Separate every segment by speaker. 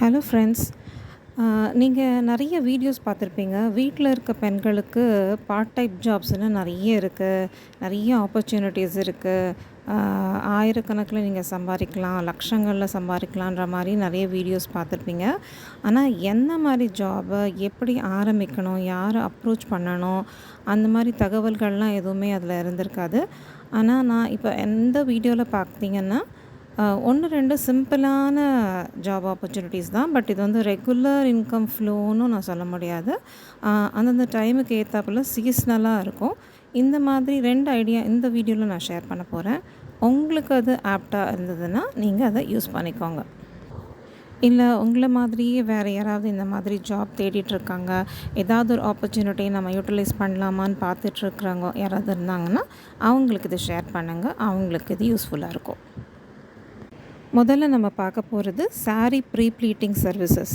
Speaker 1: Hello friends நீங்கள் நிறைய videos பார்த்துருப்பீங்க. வீட்டில் இருக்க பெண்களுக்கு பார்ட் டைப் ஜாப்ஸ்னு நிறைய இருக்குது நிறைய ஆப்பர்ச்சுனிட்டிஸ் இருக்குது ஆயிரக்கணக்கில் நீங்கள் சம்பாதிக்கலாம் லட்சங்களில் சம்பாதிக்கலான்ற மாதிரி நிறைய வீடியோஸ் பார்த்துருப்பீங்க. ஆனால் என்ன மாதிரி ஜாபை எப்படி ஆரம்பிக்கணும் யாரை அப்ரோச் பண்ணணும் அந்த மாதிரி தகவல்கள்லாம் எதுவுமே அதில் இருந்திருக்காது. ஆனால் நான் இப்போ எந்த வீடியோவில் பார்த்தீங்கன்னா ஒன்று ரெண்டு சிம்பிளான ஜாப் ஆப்பர்ச்சுனிட்டிஸ் தான். பட் இது வந்து ரெகுலர் இன்கம் ஃப்ளோன்னு நான் சொல்ல முடியாது. அந்தந்த டைமுக்கு ஏற்றாப்புல சீஸ்னலாக இருக்கும். இந்த மாதிரி ரெண்டு ஐடியா இந்த வீடியோவில் நான் ஷேர் பண்ண போகிறேன் உங்களுக்கு அது ஆப்டாக இருந்ததுன்னா நீங்கள் அதை யூஸ் பண்ணிக்கோங்க. இல்லை உங்களை மாதிரியே வேறு யாராவது இந்த மாதிரி ஜாப் தேடிட்டுருக்காங்க ஏதாவது ஒரு ஆப்பர்ச்சுனிட்டி நம்ம யூட்டிலைஸ் பண்ணலாமான்னு பார்த்துட்ருக்குறவங்க யாராவது இருந்தாங்கன்னா அவங்களுக்கு இது ஷேர் பண்ணுங்கள் அவங்களுக்கு இது யூஸ்ஃபுல்லாக இருக்கும். முதல்ல நம்ம பார்க்க போகிறது சாரீ ப்ரீ ப்ளீட்டிங் சர்வீசஸ்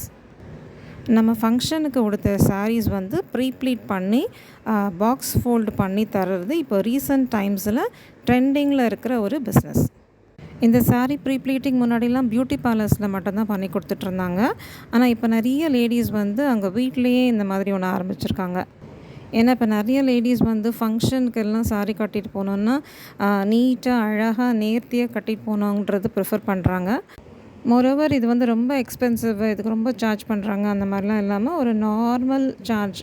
Speaker 1: நம்ம ஃபங்க்ஷனுக்கு கொடுத்த சாரீஸ் வந்து ப்ரீ ப்ளீட் பண்ணி பாக்ஸ் ஃபோல்டு பண்ணி தர்றது இப்போ ரீசன்ட் டைம்ஸில் ட்ரெண்டிங்கில் இருக்கிற ஒரு பிஸ்னஸ் இந்த சாரீ ப்ரீ ப்ளீட்டிங் முன்னாடிலாம் பியூட்டி பார்லர்ஸில் மட்டும்தான் பண்ணி கொடுத்துட்ருந்தாங்க ஆனால் இப்போ நிறைய லேடிஸ் வந்து அங்கே வீட்லேயே இந்த மாதிரி ஒன்று ஆரம்பிச்சிருக்காங்க. ஏன்னா இப்போ நிறைய லேடிஸ் வந்து ஃபங்க்ஷனுக்கெல்லாம் சாரி கட்டிட்டு போனோன்னா நீட்டாக அழகாக நேர்த்தியாக கட்டிட்டு போகணுன்றது ப்ரிஃபர் பண்ணுறாங்க மொரோவர் இது வந்து ரொம்ப எக்ஸ்பென்சிவ் இதுக்கு ரொம்ப சார்ஜ் பண்ணுறாங்க அந்த மாதிரிலாம் இல்லாமல் ஒரு normal charge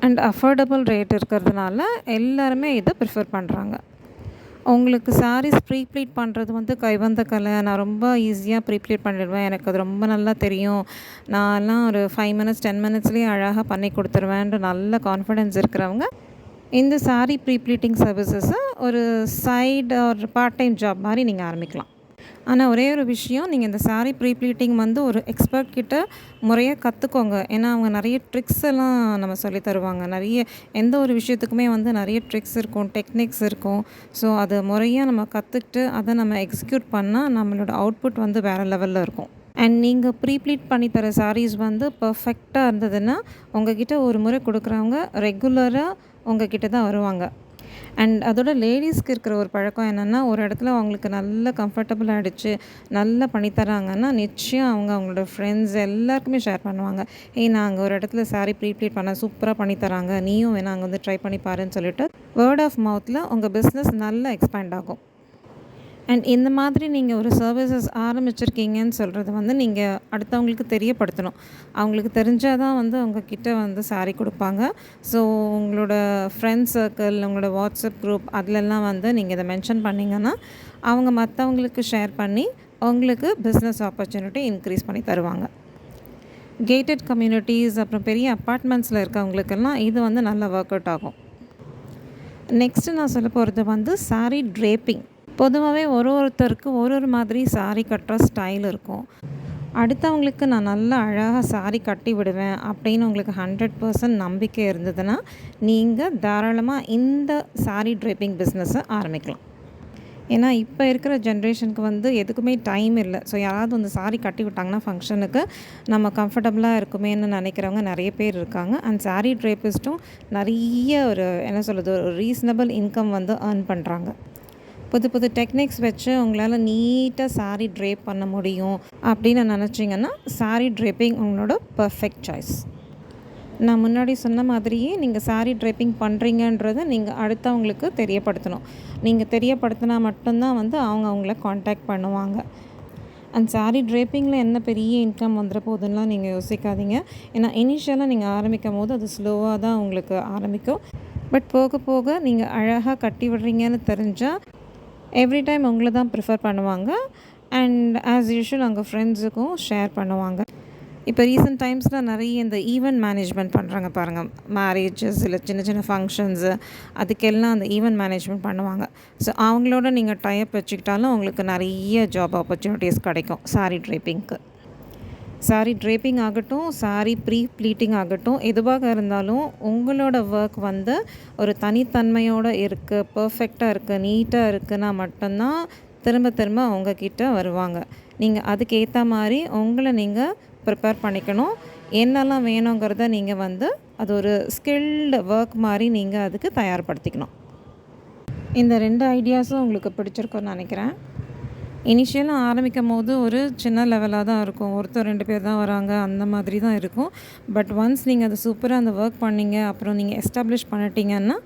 Speaker 1: and affordable rate இருக்கிறதுனால எல்லாருமே இதை ப்ரிஃபர் பண்ணுறாங்க உங்களுக்கு சாரீஸ் ப்ரீப்ளீட் பண்ணுறது வந்து கைவந்த கலை. நான் ரொம்ப ஈஸியாக ப்ரீப்ளீட் பண்ணிடுவேன். எனக்கு அது ரொம்ப நல்லா தெரியும். நான்லாம் ஒரு ஃபைவ் மினிட்ஸ் டென் மினிட்ஸ்லேயே அழகாக பண்ணி கொடுத்துருவேன்ற நல்ல கான்ஃபிடென்ஸ் இருக்கிறவங்க. இந்த சாரீ ப்ரீப்ளீட்டிங் சர்வீசஸை ஒரு சைடு ஒரு பார்ட் டைம் ஜாப் மாதிரி நீங்கள் ஆரம்பிக்கலாம். ஆனால் ஒரே ஒரு விஷயம் நீங்கள் இந்த சாரீ ப்ரீ ப்ளீட்டிங் வந்து ஒரு எக்ஸ்பர்ட் கிட்ட முறையாக கற்றுக்கோங்க ஏன்னா அவங்க நிறைய ட்ரிக்ஸ் எல்லாம் நம்ம சொல்லி தருவாங்க. நிறைய எந்த ஒரு விஷயத்துக்குமே வந்து நிறைய ட்ரிக்ஸ் இருக்கும் டெக்னிக்ஸ் இருக்கும். ஸோ அதை முறையாக நம்ம கற்றுக்கிட்டு அதை நம்ம எக்ஸிக்யூட் பண்ணால் நம்மளோட அவுட்புட் வந்து வேறு லெவலில் இருக்கும். அண்ட் நீங்கள் ப்ரீப்ளீட் பண்ணி தர சாரீஸ் வந்து பர்ஃபெக்டாக இருந்ததுன்னா உங்ககிட்ட ஒரு முறை கொடுக்குறவங்க ரெகுலராக உங்ககிட்ட தான் வருவாங்க. அண்ட் அதோட லேடிஸ்க்கு இருக்கிற ஒரு பழக்கம் என்னென்னா ஒரு இடத்துல அவங்களுக்கு நல்ல கம்ஃபர்டபுள் ஆகிடுச்சு நல்லா பண்ணித்தராங்கன்னா நிச்சயம் அவங்க அவங்களோட ஃப்ரெண்ட்ஸ் எல்லாருக்குமே ஷேர் பண்ணுவாங்க. ஏய் நான் அங்கே ஒரு இடத்துல சாரி ப்ரீப்ளீட் பண்ண சூப்பராக பண்ணித்தராங்க நீயும் வேணா அங்கே வந்து ட்ரை பண்ணி பாருன்னு சொல்லிட்டு வேர்ட் ஆஃப் மவுத்தில் உங்கள் பிஸ்னஸ் நல்லா எக்ஸ்பேண்ட் ஆகும். அண்ட் இந்த மாதிரி நீங்கள் ஒரு சர்வீசஸ் ஆரம்பிச்சிருக்கீங்கன்னு சொல்கிறது வந்து நீங்கள் அடுத்தவங்களுக்கு தெரியப்படுத்தணும். அவங்களுக்கு தெரிஞ்சால் தான் வந்து அவங்கக்கிட்ட வந்து சாரி கொடுப்பாங்க. ஸோ உங்களோட ஃப்ரெண்ட்ஸ் சர்க்கிள் உங்களோட வாட்ஸ்அப் குரூப் அதிலெல்லாம் வந்து நீங்கள் இதை மென்ஷன் பண்ணிங்கன்னா அவங்க மற்றவங்களுக்கு ஷேர் பண்ணி உங்களுக்கு பிஸ்னஸ் ஆப்பர்ச்சுனிட்டி இன்க்ரீஸ் பண்ணி தருவாங்க. கேட்டட் கம்யூனிட்டிஸ் அப்புறம் பெரிய அப்பார்ட்மெண்ட்ஸில் இருக்கவங்களுக்கெல்லாம் இது வந்து நல்லா ஒர்க் அவுட் ஆகும். நெக்ஸ்ட்டு நான் சொல்ல போகிறது வந்து சாரி ட்ரேப்பிங் பொதுவாகவே ஒரு ஒருத்தருக்கு ஒரு ஒரு மாதிரி சாரி கட்டுற ஸ்டைல் இருக்கும். அடுத்தவங்களுக்கு நான் நல்லா அழகாக சாரி கட்டி விடுவேன் அப்படின்னு உங்களுக்கு ஹண்ட்ரட் பர்சன்ட் நம்பிக்கை இருந்ததுன்னா நீங்கள் தாராளமாக இந்த சாரி ட்ரைப்பிங் பிஸ்னஸை ஆரம்பிக்கலாம். ஏன்னா இப்போ இருக்கிற ஜென்ரேஷனுக்கு வந்து எதுக்குமே டைம் இல்லை. ஸோ யாராவது வந்து சாரி கட்டி விட்டாங்கன்னா ஃபங்க்ஷனுக்கு நம்ம கம்ஃபர்டபுளாக இருக்குமேன்னு நினைக்கிறவங்க நிறைய பேர் இருக்காங்க. அண்ட் saree ட்ரேப்பிஸ்ட்டும் நிறைய ஒரு என்ன சொல்கிறது ஒரு ரீசனபிள் இன்கம் வந்து ஏர்ன் பண்ணுறாங்க புது புது டெக்னிக்ஸ் வச்சு உங்களால் நீட்டாக saree ட்ரேப் பண்ண முடியும் அப்படின்னு நினச்சிங்கன்னா saree ட்ரேப்பிங் உங்களோட பர்ஃபெக்ட் சாய்ஸ் நான் முன்னாடி சொன்ன மாதிரியே நீங்கள் saree ட்ரைப்பிங் பண்ணுறீங்கன்றதை நீங்கள் அடுத்தவங்களுக்கு தெரியப்படுத்தணும். நீங்கள் தெரியப்படுத்தினா மட்டும்தான் வந்து அவங்க அவங்கள காண்டாக்ட் பண்ணுவாங்க. அண்ட் saree ட்ரேப்பிங்கில் என்ன பெரிய இன்கம் வந்துட போகுதுன்னெலாம் நீங்கள் யோசிக்காதீங்க. ஏன்னா இனிஷியலாக நீங்கள் ஆரம்பிக்கும் போது அது ஸ்லோவாக தான் உங்களுக்கு ஆரம்பிக்கும். பட் போக போக நீங்கள் அழகாக கட்டி விடுறீங்கன்னு தெரிஞ்சால் எவ்ரி டைம் உங்களை தான் ப்ரிஃபர் பண்ணுவாங்க. அண்ட் ஆஸ் யூஷுவல் அவங்க ஃப்ரெண்ட்ஸுக்கும் ஷேர் பண்ணுவாங்க. இப்போ ரீசெண்ட் டைம்ஸில் நிறைய இந்த ஈவெண்ட் மேனேஜ்மெண்ட் பண்ணுறாங்க பாருங்கள் மேரேஜஸ் இல்லை சின்ன சின்ன ஃபங்க்ஷன்ஸு அதுக்கெல்லாம் அந்த ஈவெண்ட் மேனேஜ்மெண்ட் பண்ணுவாங்க. ஸோ அவங்களோட நீங்கள் டைப் வச்சுக்கிட்டாலும் உங்களுக்கு நிறைய ஜாப் ஆப்பர்ச்சுனிட்டிஸ் கிடைக்கும். சாரி ட்ரைப்பிங்க்கு saree ட்ரேப்பிங் ஆகட்டும் saree ப்ரீ ப்ளீட்டிங் ஆகட்டும் எதுவாக இருந்தாலும் உங்களோட ஒர்க் வந்து ஒரு தனித்தன்மையோடு இருக்குது பர்ஃபெக்டாக இருக்குது நீட்டாக இருக்குன்னா மட்டும்தான் திரும்ப திரும்ப உங்ககிட்ட வருவாங்க. நீங்கள் அதுக்கேற்ற மாதிரி உங்களை நீங்கள் ப்ரிப்பேர் பண்ணிக்கணும். என்னெல்லாம் வேணுங்கிறத நீங்கள் வந்து அது ஒரு ஸ்கில்டு ஒர்க் மாதிரி நீங்கள் அதுக்கு தயார்படுத்திக்கணும். இந்த ரெண்டு ஐடியாஸும் உங்களுக்கு பிடிச்சிருக்குன்னு நினைக்கிறேன். இனிஷியலாக ஆரம்பிக்கும்போது ஒரு சின்ன லெவலாக தான் இருக்கும். ஒருத்தர் ரெண்டு பேர் தான் வராங்க. அந்த மாதிரி தான் இருக்கும். பட் ஒன்ஸ் நீங்கள் அதை சூப்பராக அந்த ஒர்க் பண்ணீங்க, அப்புறம் நீங்கள் எஸ்டாப்ளிஷ் பண்ணிட்டீங்கன்னா,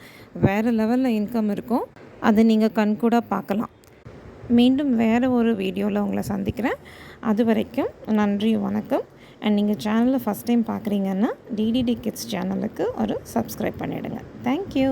Speaker 1: வேறு லெவலில் இன்கம் இருக்கும். அதை நீங்கள் கண்கூடா பார்க்கலாம். மீண்டும் வேறு ஒரு வீடியோவில் உங்களை சந்திக்கிறேன். அது வரைக்கும் நன்றி, வணக்கம். அண்ட் நீங்கள் சேனலில் ஃபஸ்ட் டைம் பார்க்குறீங்கன்னா, டிடிடி கிட்ஸ் சேனலுக்கு ஒரு சப்ஸ்கிரைப் பண்ணிவிடுங்க தேங்க் யூ.